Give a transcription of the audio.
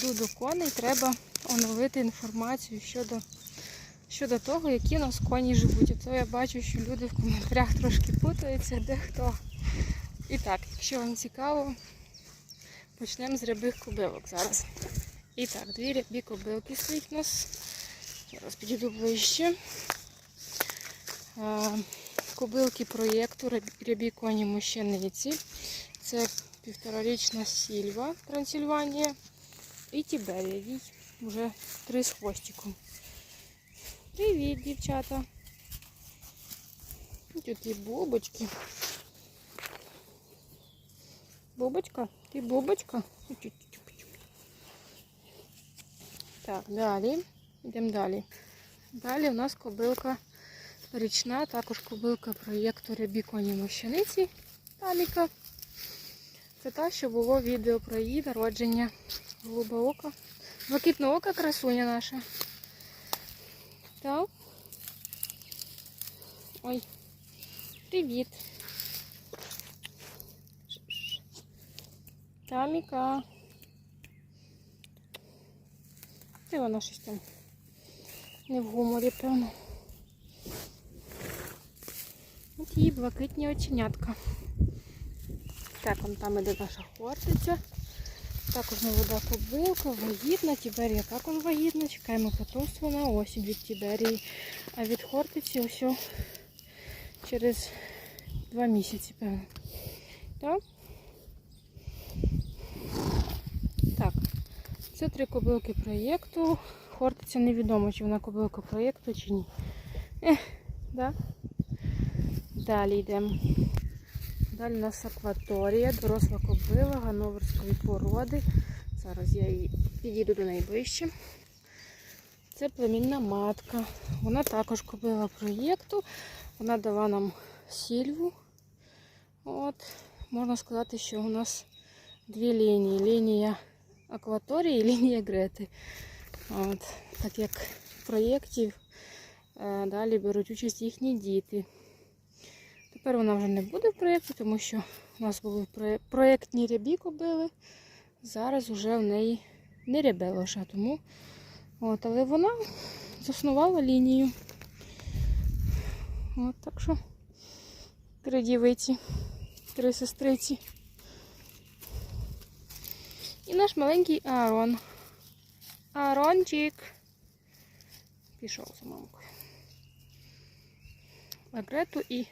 йду до коней, треба оновити інформацію щодо, щодо того, які у нас коні живуть. А то я бачу, що люди в коментарях трошки путаються, де хто. І так, якщо вам цікаво, почнемо з рябих кобилок зараз. І так, дві рябі кобилки стоїть у нас. Зараз підійду ближче. Е, Кобилки проєкту рябі коні мужчиниці. Це півторарічна сільва Трансильванія і Тіберія. Їй вже три з хвостиком. Привіт, дівчата. Тут і бубочки. Бубочка? Ти бубочка? Так, далі. Йдемо далі. Далі у нас кобилка річна, також кобилка проєкту Рябі коні мощаниці Таміка. Це та, що було відео про її народження. Голубе око. Блакитне око красуня наша. Так. Ой. Привіт. Таміка. Де вона щось там? Не в гуморі, певно. От її блакитні оченятка. Так, вон там іде наша хортиця. Також молода кобилка, вагітна, Тіберія також вагітна. Чекаємо потомство на осінь від Тіберії. А від хортиці ось через два місяці, певно. Так? Так. Це три кобилки проєкту. Хортиця невідомо, чи вона кобилка проєкту, чи ні. Ех, да? Далі йдемо. Далі у нас акваторія, доросла кобила гановерської породи. Зараз я її підійду до неї ближче. Це племінна матка. Вона також кобила проєкту. Вона дала нам сільву. От, можна сказати, що у нас дві лінії. Лінія акваторії і лінія Грети. От, так як в проєкті е, далі беруть участь їхні діти. Тепер вона вже не буде в проєкті, тому що у нас були проєктні рябі кобили. Зараз вже в неї не рябе лоша, тому от, але вона заснувала лінію. От так що три дівиці, три сестриці. І наш маленький Аарон. Аарончик. Пішов за мамкою. Агрету і